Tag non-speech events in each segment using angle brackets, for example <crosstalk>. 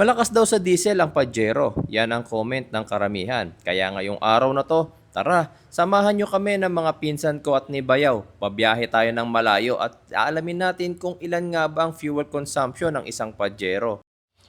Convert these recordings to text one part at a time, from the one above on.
Malakas daw sa diesel ang Pajero. Yan ang comment ng karamihan. Kaya ngayong araw na to, tara, samahan nyo kami ng mga pinsan ko at ni Bayaw. Pabiyahe tayo ng malayo at alamin natin kung ilan nga ba ang fuel consumption ng isang Pajero.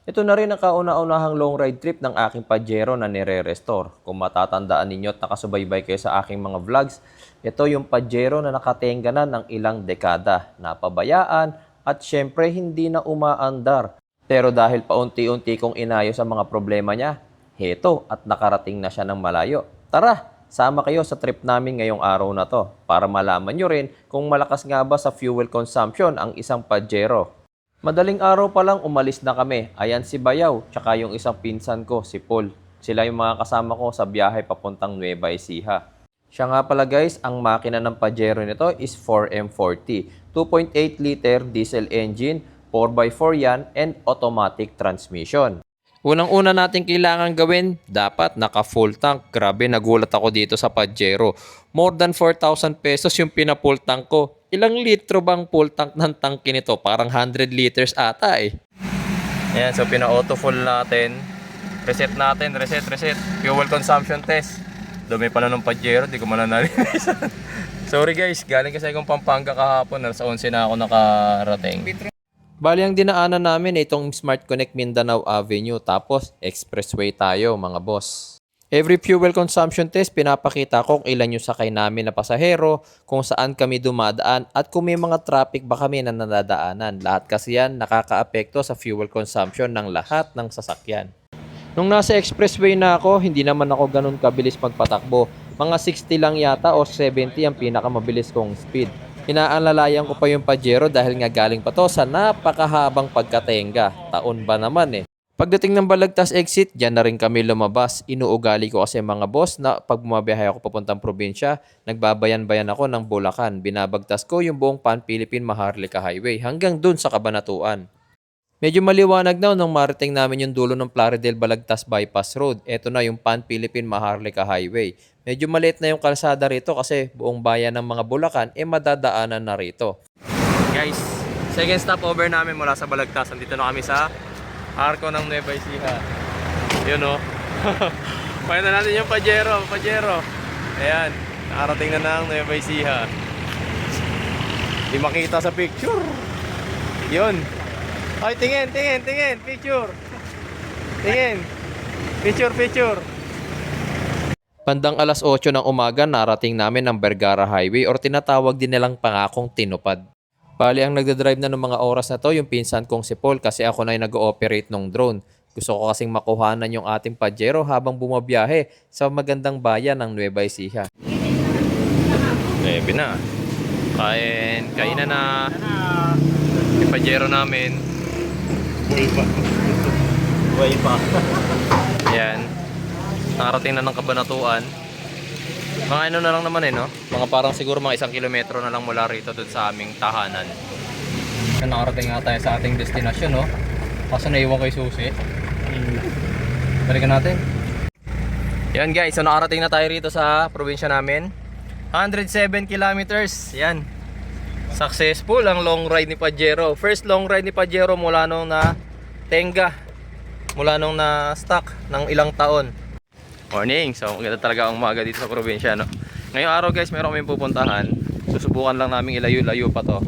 Ito na rin ang kauna-unahang long ride trip ng aking Pajero na nire-restore. Kung matatandaan ninyo at nakasubaybay kayo sa aking mga vlogs, ito yung Pajero na nakatenga na ng ilang dekada, napabayaan at syempre hindi na umaandar. Pero dahil paunti-unti kong inayos ang mga problema niya, heto at nakarating na siya ng malayo. Tara, sama kayo sa trip namin ngayong araw na to para malaman nyo rin kung malakas nga ba sa fuel consumption ang isang Pajero. Madaling araw pa lang umalis na kami. Ayan si Bayaw, tsaka yung isang pinsan ko, si Paul. Sila yung mga kasama ko sa biyahe papuntang Nueva Ecija. Siya nga pala guys, ang makina ng Pajero nito is 4M40. 2.8 liter diesel engine, 4x4 yan, and automatic transmission. Unang-una natin kailangan gawin, dapat naka full tank. Grabe, nagulat ako dito sa Pajero. More than 4,000 pesos yung pina-full tank ko. Ilang litro bang full tank ng tangke nito? Parang 100 liters ata eh. Ayan, so pina-auto full natin. Reset natin, reset, reset. Fuel consumption test. Dumi pala ng Pajero, di ko man narinig. <laughs> Sorry guys, galing kasi akong Pampanga kahapon. Alas 11 na ako nakarating. Bali ang dinaanan namin ay itong Smart Connect Mindanao Avenue tapos expressway tayo mga boss. Every fuel consumption test, pinapakita ko kung ilan yung sakay namin na pasahero, kung saan kami dumadaan, at kung may mga traffic ba kami na nadadaanan. Lahat kasi yan nakakaapekto sa fuel consumption ng lahat ng sasakyan. Nung nasa expressway na ako, hindi naman ako ganun kabilis magpatakbo. Mga 60 lang yata o 70 ang pinakamabilis kong speed. Inaalalayan ko pa yung Pajero dahil nga galing pa to sa napakahabang pagkatenga. Taon ba naman eh. Pagdating ng Balagtas exit, dyan na rin kami lumabas. Inuugali ko kasi mga boss na pag bumabiyahe ako papuntang probinsya, nagbabayan-bayan ako ng Bulacan. Binabagtas ko yung buong Pan-Philippine Maharlika Highway hanggang dun sa Kabanatuan. Medyo maliwanag na nung marating namin yung dulo ng Plaridel Balagtas Bypass Road. Ito na yung Pan-Philippine Maharlika Highway. Medyo maliit na yung kalsada rito kasi buong bayan ng mga Bulacan eh madadaanan na rito. Guys, second stopover namin mula sa Balagtas. Nandito na kami sa Arco ng Nueva Ecija. Yun o. <laughs> Pakita natin yung Pajero, Pajero. Ayan, nakarating na ng Nueva Ecija. Di makita sa picture. Yun. Ay, tingin, tingin, tingin. Picture. Tingin. Picture, picture. Bandang alas 8 ng umaga, narating namin ang Vergara Highway or tinatawag din nilang pangakong tinupad. Bali, ang nagdadrive na ng mga oras na to, yung pinsan kong si Paul kasi ako na yung nag-ooperate ng drone. Gusto ko kasing makuhanan yung ating Pajero habang bumabiyahe sa magandang bayan ng Nueva Ecija. Lebe na. Kain, kainan na. Yung Pajero namin. Buhay pa. Buhay pa. Yan. Nakarating na ng kabanatuan. Mga ano na lang naman eh, no? Mga parang siguro mga isang kilometro na lang mula rito doon sa aming tahanan. Nakarating nga tayo sa ating destinasyon, no? Kaso naiwan ko yung susi. Balikan natin. Yan guys, so nakarating na tayo rito sa probinsya namin. 107 kilometers. Yan. Successful ang long ride ni Pajero. First long ride ni Pajero mula nung na tenga. Mula nung na stock ng ilang taon. Morning. So, maganda talaga ang umaga dito sa probinsya, no? Ngayong araw, guys, meron kaming pupuntahan. Susubukan lang namin ilayo-layo pa to.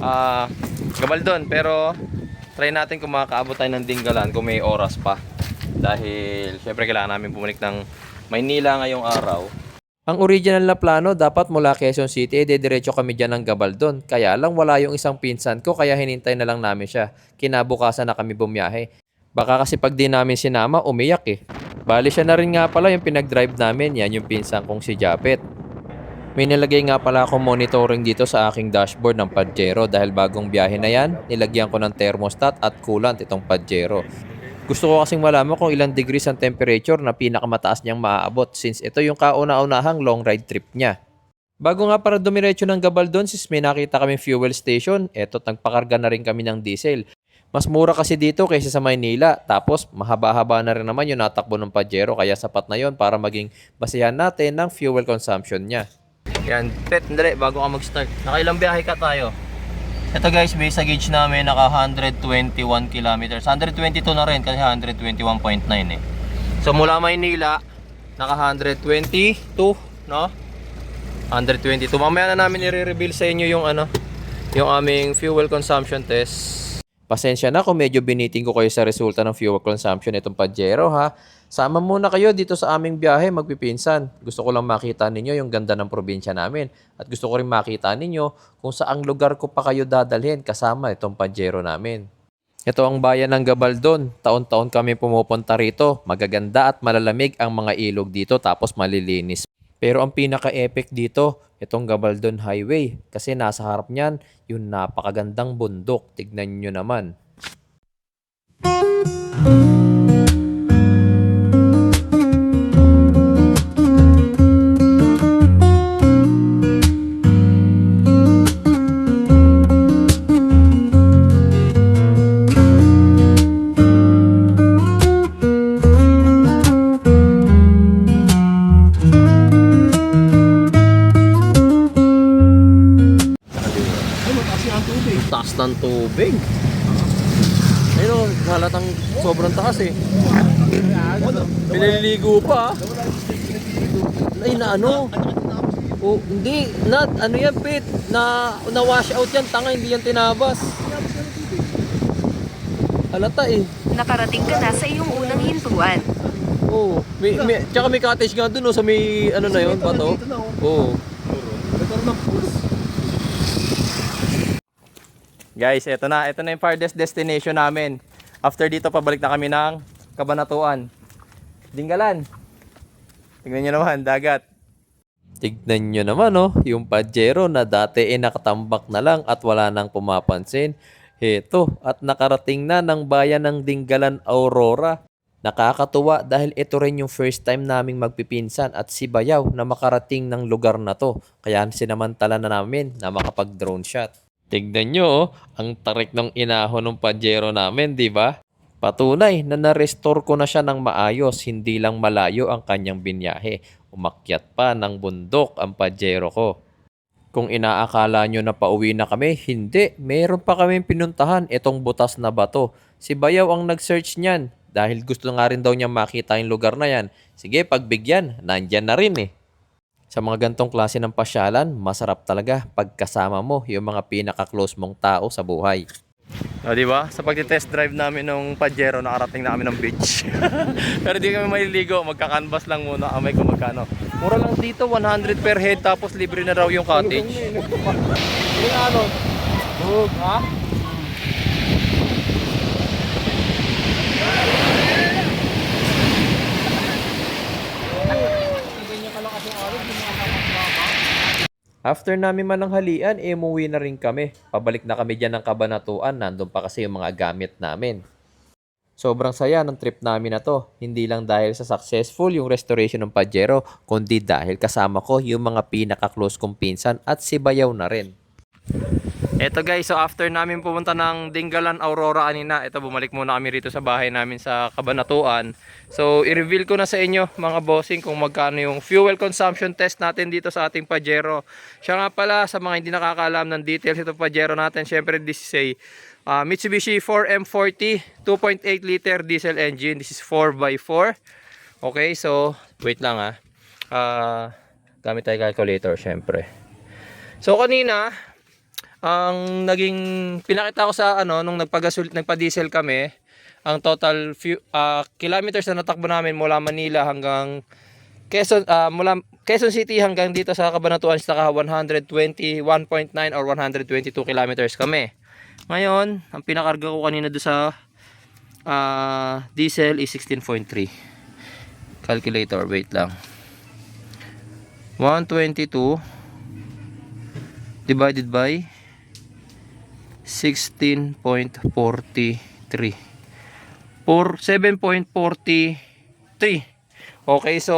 Ah, Gabaldon, pero try natin kung makakaabot tayo ng Dinggalan kung may oras pa. Dahil, syempre, kailangan namin bumalik ng Maynila ngayong araw. Ang original na plano, dapat mula Quezon City, eh, dediretso kami dyan ng Gabaldon. Kaya lang, wala yung isang pinsan ko, kaya hinintay na lang namin siya. Kinabukasan na kami bumiyahe. Baka kasi pag di namin sinama, umiyak eh. Bali siya na rin nga pala yung pinag-drive namin, yan yung pinsan kong si Japet. May nilagay nga pala akong monitoring dito sa aking dashboard ng Pajero dahil bagong biyahe na yan, nilagyan ko ng thermostat at coolant itong Pajero. Gusto ko kasing malaman kung ilang degrees ang temperature na pinakamataas niyang maaabot since ito yung kauna-unahang long ride trip niya. Bago nga para dumiretso ng Gabaldon, sis may nakita kaming fuel station, eto nagpakarga na rin kami ng diesel. Mas mura kasi dito kaysa sa Maynila. Tapos mahaba-haba na rin naman yung natakbo ng Pajero kaya sapat na yon para maging basihan natin ng fuel consumption niya. Yan, Pet, dali, bago ka mag-start. Nakailang biyahe ka tayo? Ito guys, base sa gauge namin, naka 121 kilometers. 122 na rin kasi 121.9 eh. So mula Maynila, naka 122, no? 122. Mamaya na namin i-reveal sa inyo yung ano, yung aming fuel consumption test. Pasensya na kung medyo biniting ko kayo sa resulta ng fuel consumption itong Pajero ha. Sama muna kayo dito sa aming biyahe magpipinsan. Gusto ko lang makita ninyo yung ganda ng probinsya namin. At gusto ko rin makita ninyo kung saang lugar ko pa kayo dadalhin kasama itong Pajero namin. Ito ang bayan ng Gabaldon. Taon-taon kami pumupunta rito. Magaganda at malalamig ang mga ilog dito tapos malilinis. Pero ang pinaka-epic dito, itong Gabaldon Highway. Kasi nasa harap niyan, yung napakagandang bundok. Tignan nyo naman. Taas ng tubig. Ayun o, halatang sobrang taas eh. Pinaliligo pa. Ay na ano? Oh, hindi, not, ano yan, Pit? Na, na wash out yan, tanga, hindi yan tinabas. Halata eh. Nakarating ka na sa iyong unang hintuan. Oo. Oh, may, may, tsaka may cottage nga dun, oh, sa may, ano na yun, bato. Oo. Guys, eto na. Ito na yung farthest destination namin. After dito, pabalik na kami ng Kabanatuan. Dinggalan. Tingnan nyo naman, dagat. Tignan nyo naman, oh, yung Pajero na dati eh nakatambak na lang at wala nang pumapansin. Heto, at nakarating na ng bayan ng Dinggalan, Aurora. Nakakatuwa dahil ito rin yung first time naming magpipinsan at si Bayaw na makarating ng lugar na to. Kaya sinamantala na namin na makapag-drone shot. Tignan nyo, oh, ang tarik ng inahon ng Pajero namin, di ba? Patunay na na-restore ko na siya ng maayos, hindi lang malayo ang kanyang binyahe. Umakyat pa ng bundok ang Pajero ko. Kung inaakala nyo na pauwi na kami, hindi. Meron pa kaming pinuntahan itong butas na bato. Si Bayaw ang nag-search niyan dahil gusto nga rin daw niya makita yung lugar na yan. Sige, pagbigyan, nandyan na rin eh. Sa mga gantong klase ng pasyalan, masarap talaga pagkasama mo yung mga pinaka-close mong tao sa buhay. O, di ba? Sa pagti-test drive namin ng Pajero, nakarating na kami ng beach. <laughs> Pero di kami maliligo, magka-canvas lang muna kami kung magkano. Mura lang dito, 100 per head, tapos libre na raw yung cottage. Yung ano? Bug, ha? After namin mananghalian, eh, umuwi na rin kami. Pabalik na kami dyan ng kabanatuan. Nandun pa kasi yung mga gamit namin. Sobrang saya ng trip namin na to. Hindi lang dahil sa successful yung restoration ng Pajero, kundi dahil kasama ko yung mga pinaka-close kong pinsan at si Bayaw na rin. Eto guys, so after namin pumunta ng Dingalan Aurora kanina, eto bumalik muna kami rito sa bahay namin sa Kabanatuan. So i-reveal ko na sa inyo mga bossing kung magkano yung fuel consumption test natin dito sa ating Pajero. Siya nga pala sa mga hindi nakakaalam ng details ito Pajero natin, syempre this is a uh, Mitsubishi 4M40 2.8 liter diesel engine. This is 4x4. Okay, so wait lang ah. Uh, gamit tayo calculator syempre. So kanina, ang naging pinakita ko sa ano nung nagpagasul nagpa-diesel kami, ang total few, ah, kilometers na natakbo namin mula Manila hanggang Quezon ah, mula Quezon City hanggang dito sa Cabanatuan naka 121.9 or 122 kilometers kami. Ngayon, ang pinakarga ko kanina do sa ah, diesel is 16.3. Calculator, wait lang. 122 divided by 16.43 for 7.43 okay so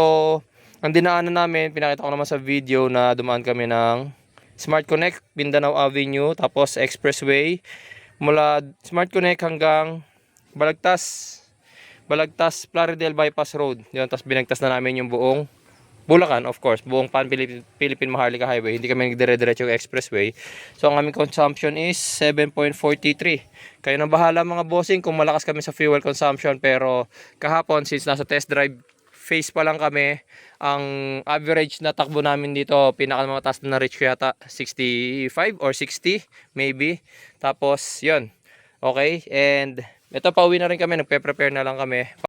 ang dinaanan namin pinakita ko naman sa video na dumaan kami ng Smart Connect Mindanao Avenue tapos Expressway mula Smart Connect hanggang Balagtas Balagtas Plaridel Bypass Road. Yun tapos binagtas na namin yung buong Bulacan, of course, buong Pan Philippine, Maharlika Highway, hindi kami nagdire-diretso yung expressway. So ang aming consumption is 7.43. Kayo na bahala mga bossing kung malakas kami sa fuel consumption pero kahapon since nasa test drive phase pa lang kami, ang average na takbo namin dito, pinakamataas na reach ko yata 65 or 60 maybe. Tapos, yun. Okay, and ito pauwi na rin kami, nagpe-prepare na lang kami